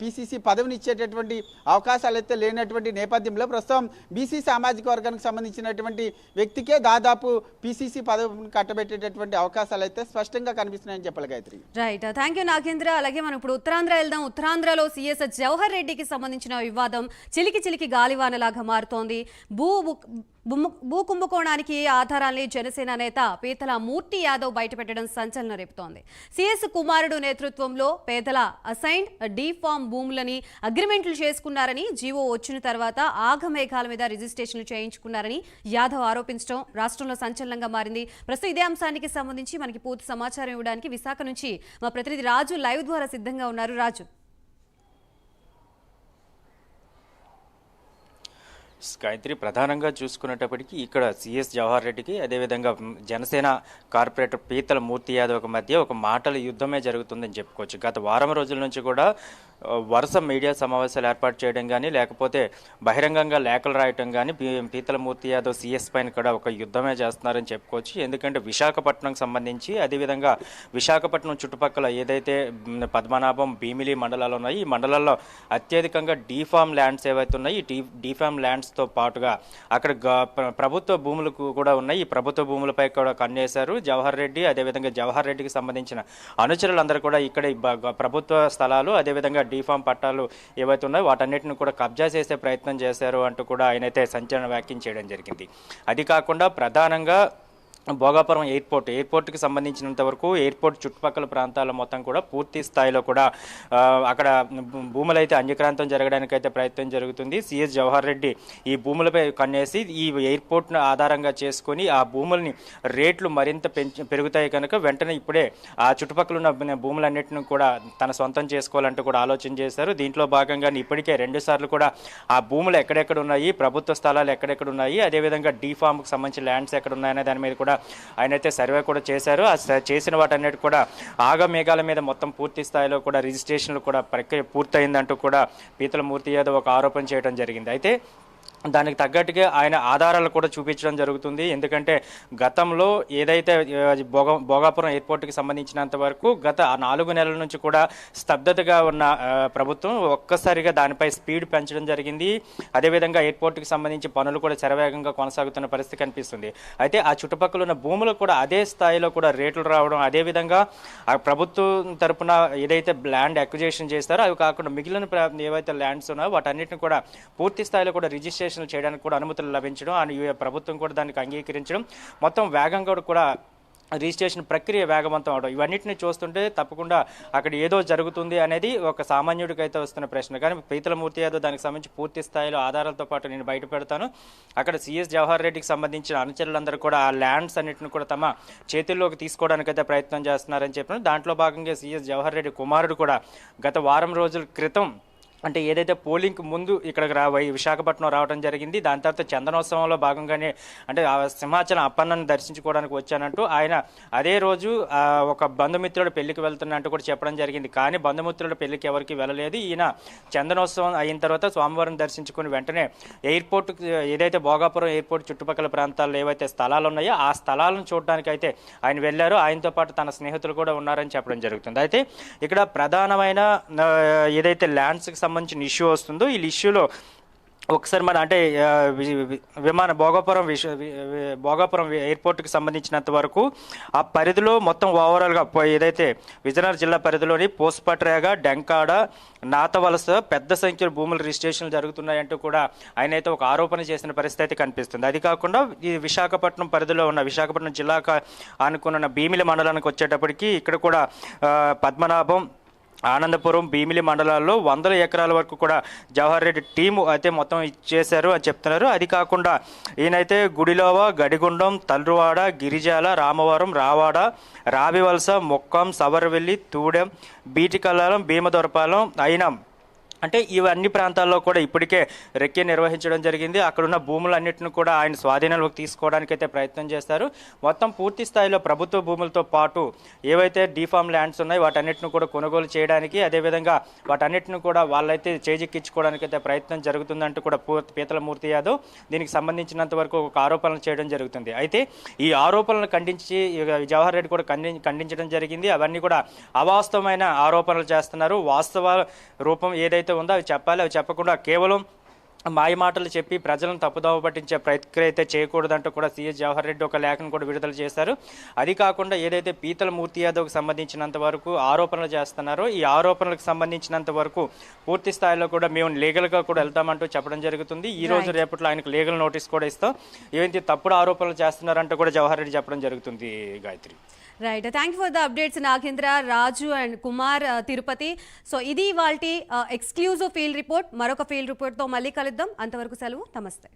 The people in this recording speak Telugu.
పిసిసి పదవిని ఇచ్చేటటువంటి అవకాశాలు అయితే లేనటువంటి నేపథ్యంలో ప్రస్తుతం బీసీ సామాజిక వర్గానికి సంబంధించినటువంటి వ్యక్తికే దాదాపు పిసిసి పదవిని కట్టబెట్టేటటువంటి అవకాశాలు అయితే స్పష్టంగా కనిపిస్తున్నాయని చెప్పాలి Gayatri. Right thank you Nagendra. అలాగే మనం ఇప్పుడు ఉత్తరాంధ్ర వెళ్దాం. ఉత్తరాంధ్రలో సీఎస్ జవహర్ రెడ్డికి సంబంధించిన వివాదం చిలికి చిలికి గాలివానలాగా మారుతోంది. భూ భూ- భూ కుంభకోణానికి ఆధారాన్ని జనసేన నేత పీతల మూర్తి యాదవ్ బయటపెట్టడం సంచలనం రేపుతోంది. సీఎస్ కుమారుడు నేతృత్వంలో పేదల అసైన్డ్ డీఫామ్ భూములని అగ్రిమెంట్లు చేసుకున్నారని జీవో వచ్చిన తర్వాత ఆగమేఘాల మీద రిజిస్ట్రేషన్లు చేయించుకున్నారని యాదవ్ ఆరోపించడం రాష్ట్రంలో సంచలనంగా మారింది. ప్రస్తుతం ఇదే అంశానికి సంబంధించి మనకి పూర్తి సమాచారం ఇవ్వడానికి విశాఖ నుంచి మా ప్రతినిధి రాజు లైవ్ ద్వారా సిద్ధంగా ఉన్నారు. రాజు. గాయత్రి ప్రధానంగా చూసుకునేటప్పటికీ ఇక్కడ సిఎస్ జవహర్ రెడ్డికి అదేవిధంగా జనసేన కార్పొరేటర్ పీతల మూర్తి యాదవ్ మధ్య ఒక మాటల యుద్ధమే జరుగుతుందని చెప్పుకోవచ్చు. గత వారం రోజుల నుంచి కూడా వరుస మీడియా సమావేశాలు ఏర్పాటు చేయడం కానీ లేకపోతే బహిరంగంగా లేఖలు రాయటం కానీ పీతలమూర్తి యాదవ్ సిఎస్ పైన కూడా ఒక యుద్ధమే చేస్తున్నారని చెప్పుకోవచ్చు. ఎందుకంటే విశాఖపట్నంకి సంబంధించి అదేవిధంగా విశాఖపట్నం చుట్టుపక్కల ఏదైతే పద్మనాభం భీమిలి మండలాలు ఉన్నాయి ఈ మండలాల్లో అత్యధికంగా డీఫామ్ ల్యాండ్స్ ఏవైతే ఉన్నాయి ఈ డీ డీఫామ్ ల్యాండ్స్తో పాటుగా అక్కడ ప్రభుత్వ భూములు కూడా ఉన్నాయి. ఈ ప్రభుత్వ భూములపై కూడా కన్నేశారు జవహర్ రెడ్డి. అదేవిధంగా జవహర్ రెడ్డికి సంబంధించిన అనుచరులందరూ కూడా ఇక్కడ ఈ ప్రభుత్వ స్థలాలు అదేవిధంగా డీఫామ్ పట్టాలు ఏవైతే ఉన్నాయో వాటన్నిటిని కూడా కబ్జా చేసే ప్రయత్నం చేశారు అంటూ కూడా ఆయనైతే సంచలన వ్యాఖ్యం చేయడం జరిగింది. అది కాకుండా ప్రధానంగా భోగాపురం ఎయిర్పోర్ట్. ఎయిర్పోర్ట్కి సంబంధించినంత వరకు ఎయిర్పోర్ట్ చుట్టుపక్కల ప్రాంతాల మొత్తం కూడా పూర్తి స్థాయిలో కూడా అక్కడ భూములైతే భూములు అయితే అన్యక్రాంతం జరగడానికి అయితే ప్రయత్నం జరుగుతుంది. సిఎస్ జవహర్ రెడ్డి ఈ భూములపై కన్నేసి ఈ ఎయిర్పోర్ట్ను ఆధారంగా చేసుకొని ఆ భూముల్ని రేట్లు మరింత పెరుగుతాయి కనుక వెంటనే ఇప్పుడే ఆ చుట్టుపక్కల ఉన్న భూములన్నింటిని కూడా తన సొంతం చేసుకోవాలంటూ కూడా ఆలోచన చేశారు. దీంట్లో భాగంగా ఇప్పటికే రెండు సార్లు కూడా ఆ భూములు ఎక్కడెక్కడ ఉన్నాయి ప్రభుత్వ స్థలాలు ఎక్కడెక్కడ ఉన్నాయి అదేవిధంగా డీఫామ్కి సంబంధించిన ల్యాండ్స్ ఎక్కడ ఉన్నాయనే దాని మీద కూడా ఆయన అయితే సర్వే కూడా చేశారు. ఆ స- చేసిన వాటన్నిటి కూడా ఆగ మేఘాల మీద మొత్తం పూర్తి స్థాయిలో కూడా రిజిస్ట్రేషన్లు కూడా ప్రక్రియ పూర్తయిందంటూ కూడా పీతల మూర్తి యాదవ్ ఒక ఆరోపణ చేయడం జరిగింది. అయితే దానికి తగ్గట్టుగా ఆయన ఆధారాలు కూడా చూపించడం జరుగుతుంది. ఎందుకంటే గతంలో ఏదైతే భోగ భోగాపురం ఎయిర్పోర్ట్కి సంబంధించినంత వరకు గత ఆ నాలుగు నెలల నుంచి కూడా స్తబ్దతగా ఉన్న ప్రభుత్వం ఒక్కసారిగా దానిపై స్పీడ్ పెంచడం జరిగింది. అదేవిధంగా ఎయిర్పోర్ట్కి సంబంధించి పనులు కూడా శరవేగంగా కొనసాగుతున్న పరిస్థితి కనిపిస్తుంది. అయితే ఆ చుట్టుపక్కల ఉన్న భూములు కూడా అదే స్థాయిలో కూడా రేట్లు రావడం అదేవిధంగా ఆ ప్రభుత్వం తరపున ఏదైతే ల్యాండ్ అక్విజేషన్ చేస్తారో అవి కాకుండా మిగిలిన ఏవైతే ల్యాండ్స్ ఉన్నాయో వాటన్నిటిని కూడా పూర్తి స్థాయిలో కూడా రిజిస్ట్రేషన్ చేయడానికి కూడా అనుమతులు లభించడం అని ప్రభుత్వం కూడా దానికి అంగీకరించడం మొత్తం వేగంగా కూడా రిజిస్ట్రేషన్ ప్రక్రియ వేగవంతం అవడం ఇవన్నిటిని చూస్తుంటే తప్పకుండా అక్కడ ఏదో జరుగుతుంది అనేది ఒక సామాన్యుడికి అయితే వస్తున్న ప్రశ్న. కానీ పీతలమూర్తి యాదవ్ దానికి సంబంధించి పూర్తి స్థాయిలో ఆధారాలతో పాటు నేను బయట పెడతాను. అక్కడ సిఎస్ జవహర్ రెడ్డికి సంబంధించిన అనుచరులందరూ కూడా ఆ ల్యాండ్స్ అన్నిటిని కూడా తమ చేతుల్లోకి తీసుకోవడానికి అయితే ప్రయత్నం చేస్తున్నారని చెప్పిన. దాంట్లో భాగంగా సిఎస్ జవహర్ రెడ్డి కుమారుడు కూడా గత వారం రోజుల క్రితం అంటే ఏదైతే పోలింగ్కి ముందు ఇక్కడికి రా విశాఖపట్నం రావడం జరిగింది దాని తర్వాత చందనోత్సవంలో భాగంగానే అంటే ఆ సింహాచలం అప్పన్నను దర్శించుకోవడానికి వచ్చానంటూ ఆయన అదే రోజు ఒక బంధుమిత్రుడు పెళ్ళికి వెళ్తున్నట్టు కూడా చెప్పడం జరిగింది. కానీ బంధుమిత్రుడు పెళ్ళికి ఎవరికి వెళ్ళలేదు. ఈయన చందనోత్సవం అయిన తర్వాత స్వామివారిని దర్శించుకుని వెంటనే ఎయిర్పోర్ట్ ఏదైతే భోగాపురం ఎయిర్పోర్ట్ చుట్టుపక్కల ప్రాంతాల్లో ఏవైతే స్థలాలు ఉన్నాయో ఆ స్థలాలను చూడడానికి అయితే ఆయన వెళ్ళారు. ఆయనతో పాటు తన స్నేహితులు కూడా ఉన్నారని చెప్పడం జరుగుతుంది. అయితే ఇక్కడ ప్రధానమైన ఏదైతే ల్యాండ్స్కి సంబంధించిన ఇష్యూ వస్తుందో ఈ ఇష్యూలో ఒకసారి మన అంటే విమాన భోగాపురం విష భోగాపురం ఎయిర్పోర్ట్కి సంబంధించినంత వరకు ఆ పరిధిలో మొత్తం ఓవరాల్గా ఏదైతే విజయనగరం జిల్లా పరిధిలోని పోస్పట్రేగ డెంకాడ నాతవలస పెద్ద సంఖ్యలో భూములు రిజిస్ట్రేషన్లు జరుగుతున్నాయంటూ కూడా ఆయన అయితే ఒక ఆరోపణ చేసిన పరిస్థితి అయితే కనిపిస్తుంది. అది కాకుండా ఈ విశాఖపట్నం పరిధిలో ఉన్న విశాఖపట్నం జిల్లాకు అనుకున్న భీమిలి మండలానికి వచ్చేటప్పటికి ఇక్కడ కూడా పద్మనాభం ఆనందపురం భీమిలి మండలాల్లో వందల ఎకరాల వరకు కూడా జవహర్ రెడ్డి టీము అయితే మొత్తం ఇచ్చేశారు అని చెప్తున్నారు. అది కాకుండా ఈయనైతే గుడిలోవ గడిగుండం తల్రువాడ గిరిజాల రామవరం రావాడ రావివలస మొక్కం సవరవెల్లి తూడెం బీటికల్లాలం భీమదొరపాలెం అయినం అంటే ఇవన్నీ ప్రాంతాల్లో కూడా ఇప్పటికే రెక్కి నిర్వహించడం జరిగింది. అక్కడున్న భూములన్నింటిని కూడా ఆయన స్వాధీనంలోకి తీసుకోవడానికి అయితే ప్రయత్నం చేస్తారు. మొత్తం పూర్తి స్థాయిలో ప్రభుత్వ భూములతో పాటు ఏవైతే డీఫామ్ ల్యాండ్స్ ఉన్నాయో వాటన్నిటిని కూడా కొనుగోలు చేయడానికి అదేవిధంగా వాటన్నిటిని కూడా వాళ్ళైతే చేజిక్కించుకోవడానికి అయితే ప్రయత్నం జరుగుతుందంటూ కూడా పూర్తి పీతల మూర్తి యాదవ్ దీనికి సంబంధించినంత వరకు ఒక ఆరోపణలు చేయడం జరుగుతుంది. అయితే ఈ ఆరోపణలను ఖండించి జవహర్ రెడ్డి కూడా ఖండి ఖండించడం జరిగింది. అవన్నీ కూడా అవాస్తవమైన ఆరోపణలు చేస్తున్నారు. వాస్తవ రూపం ఏదైతే ఉందో? అవి చెప్పాలి. అవి చెప్పకుండా కేవలం మాయ మాటలు చెప్పి ప్రజలను తప్పుదోవ పట్టించే ప్రక్రియ అయితే చేయకూడదంటూ కూడా సీఎస్ జవహర్ రెడ్డి ఒక లేఖను కూడా విడుదల చేశారు. అది కాకుండా ఏదైతే పీతల మూర్తి యాదవ్కి సంబంధించినంత వరకు ఆరోపణలు చేస్తున్నారో ఈ ఆరోపణలకు సంబంధించినంత వరకు పూర్తి స్థాయిలో కూడా మేము లీగల్గా కూడా వెళ్తామంటూ చెప్పడం జరుగుతుంది. ఈ రోజు రేపట్లో ఆయనకు లీగల్ నోటీస్ కూడా ఇస్తాం. ఏవైతే తప్పుడు ఆరోపణలు చేస్తున్నారంటూ కూడా జవహర్ రెడ్డి చెప్పడం జరుగుతుంది Gayatri. Right thank you for the updates Nagendra Raju and Kumar Tirupati so ఇది వాళ్ళ ఎక్స్క్లూజివ్ ఫీల్డ్ రిపోర్ట్ మరొక ఫీల్డ్ రిపోర్ట్తో మళ్ళీ కలుద్దాం. అంతవరకు సెలవు. నమస్తే.